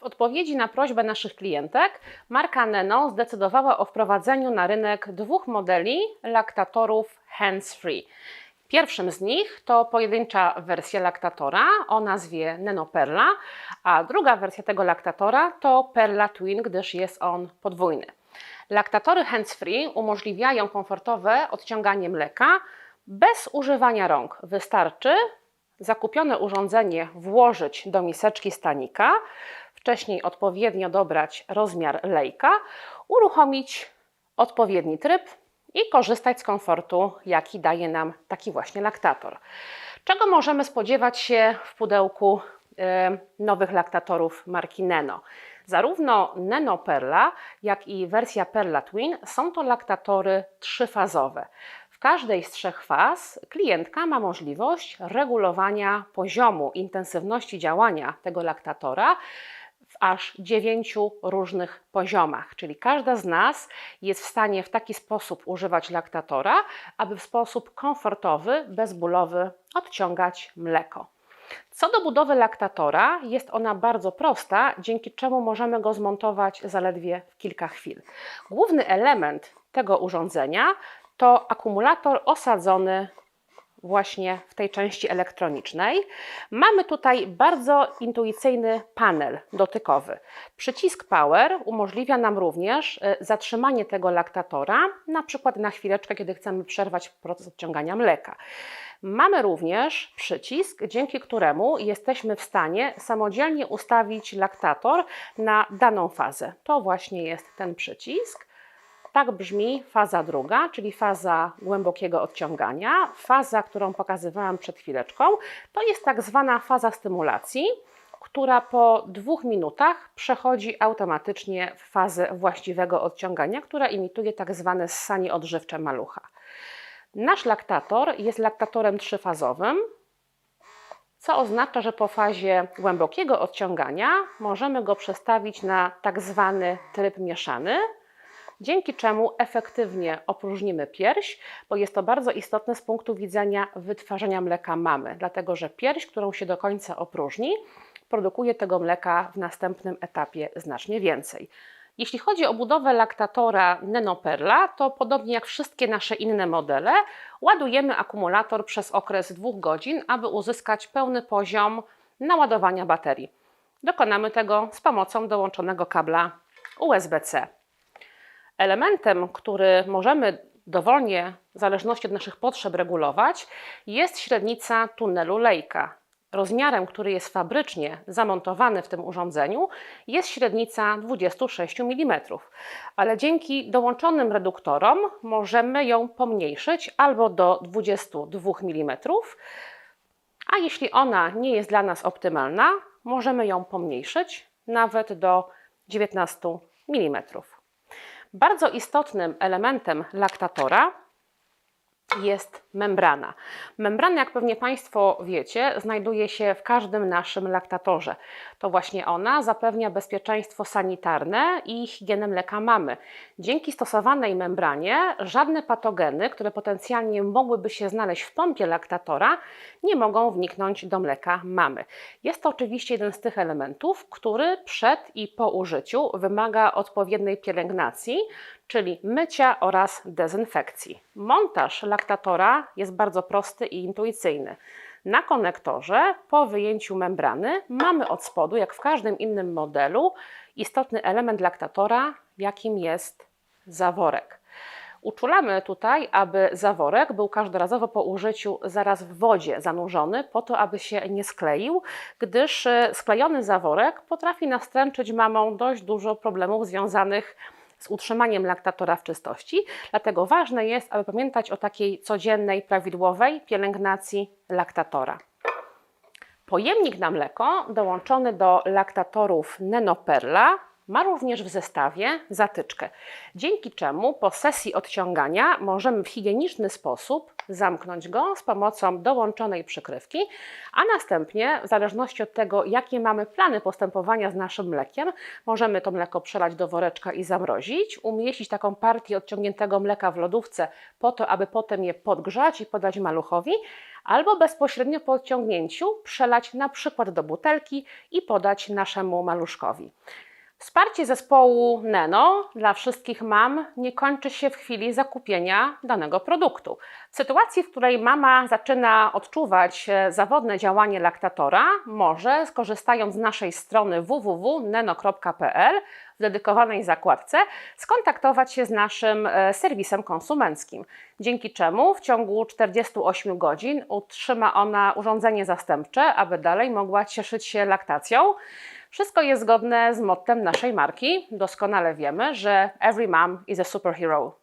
W odpowiedzi na prośbę naszych klientek, marka Neno zdecydowała o wprowadzeniu na rynek dwóch modeli laktatorów hands-free. Pierwszym z nich to pojedyncza wersja laktatora o nazwie Neno Perla, a druga wersja tego laktatora to Perla Twin, gdyż jest on podwójny. Laktatory hands-free umożliwiają komfortowe odciąganie mleka bez używania rąk. Wystarczy zakupione urządzenie włożyć do miseczki stanika, wcześniej odpowiednio dobrać rozmiar lejka, uruchomić odpowiedni tryb i korzystać z komfortu, jaki daje nam taki właśnie laktator. Czego możemy spodziewać się w pudełku e, nowych laktatorów marki Neno? Zarówno Neno Perla, jak i wersja Perla Twin są to laktatory trzyfazowe. W każdej z trzech faz klientka ma możliwość regulowania poziomu intensywności działania tego laktatora aż dziewięciu różnych poziomach, czyli każda z nas jest w stanie w taki sposób używać laktatora, aby w sposób komfortowy, bezbólowy odciągać mleko. Co do budowy laktatora, jest ona bardzo prosta, dzięki czemu możemy go zmontować zaledwie w kilka chwil. Główny element tego urządzenia to akumulator osadzony właśnie w tej części elektronicznej. Mamy tutaj bardzo intuicyjny panel dotykowy. Przycisk Power umożliwia nam również y, zatrzymanie tego laktatora, na przykład na chwileczkę, kiedy chcemy przerwać proces odciągania mleka. Mamy również przycisk, dzięki któremu jesteśmy w stanie samodzielnie ustawić laktator na daną fazę. To właśnie jest ten przycisk. Tak brzmi faza druga, czyli faza głębokiego odciągania. Faza, którą pokazywałam przed chwileczką, to jest tak zwana faza stymulacji, która po dwóch minutach przechodzi automatycznie w fazę właściwego odciągania, która imituje tak zwane ssanie odżywcze malucha. Nasz laktator jest laktatorem trzyfazowym, co oznacza, że po fazie głębokiego odciągania możemy go przestawić na tak zwany tryb mieszany, dzięki czemu efektywnie opróżnimy pierś, bo jest to bardzo istotne z punktu widzenia wytwarzania mleka mamy, dlatego że pierś, którą się do końca opróżni, produkuje tego mleka w następnym etapie znacznie więcej. Jeśli chodzi o budowę laktatora Nenoperla, to podobnie jak wszystkie nasze inne modele, ładujemy akumulator przez okres dwóch godzin, aby uzyskać pełny poziom naładowania baterii. Dokonamy tego z pomocą dołączonego kabla USB-C. Elementem, który możemy dowolnie, w zależności od naszych potrzeb, regulować, jest średnica tunelu lejka. Rozmiarem, który jest fabrycznie zamontowany w tym urządzeniu, jest średnica 26 mm, ale dzięki dołączonym reduktorom możemy ją pomniejszyć albo do 22 mm, a jeśli ona nie jest dla nas optymalna, możemy ją pomniejszyć nawet do 19 mm. Bardzo istotnym elementem laktatora jest membrana. Membrana, jak pewnie Państwo wiecie, znajduje się w każdym naszym laktatorze. To właśnie ona zapewnia bezpieczeństwo sanitarne i higienę mleka mamy. Dzięki stosowanej membranie żadne patogeny, które potencjalnie mogłyby się znaleźć w pompie laktatora, nie mogą wniknąć do mleka mamy. Jest to oczywiście jeden z tych elementów, który przed i po użyciu wymaga odpowiedniej pielęgnacji, czyli mycia oraz dezynfekcji. Montaż laktatora jest bardzo prosty i intuicyjny. Na konektorze po wyjęciu membrany mamy od spodu, jak w każdym innym modelu, istotny element laktatora, jakim jest zaworek. Uczulamy tutaj, aby zaworek był każdorazowo po użyciu zaraz w wodzie zanurzony, po to, aby się nie skleił, gdyż e, sklejony zaworek potrafi nastręczyć mamą dość dużo problemów związanych z z utrzymaniem laktatora w czystości. Dlatego ważne jest, aby pamiętać o takiej codziennej, prawidłowej pielęgnacji laktatora. Pojemnik na mleko dołączony do laktatorów Nenoperla ma również w zestawie zatyczkę, dzięki czemu po sesji odciągania możemy w higieniczny sposób zamknąć go z pomocą dołączonej przykrywki, a następnie, w zależności od tego, jakie mamy plany postępowania z naszym mlekiem, możemy to mleko przelać do woreczka i zamrozić, umieścić taką partię odciągniętego mleka w lodówce po to, aby potem je podgrzać i podać maluchowi, albo bezpośrednio po odciągnięciu przelać na przykład do butelki i podać naszemu maluszkowi. Wsparcie zespołu Neno dla wszystkich mam nie kończy się w chwili zakupienia danego produktu. W sytuacji, w której mama zaczyna odczuwać e, zawodne działanie laktatora, może skorzystając z naszej strony www.neno.pl w dedykowanej zakładce skontaktować się z naszym e, serwisem konsumenckim, dzięki czemu w ciągu 48 godzin utrzyma ona urządzenie zastępcze, aby dalej mogła cieszyć się laktacją. Wszystko jest zgodne z mottem naszej marki. Doskonale wiemy, że every mom is a superhero.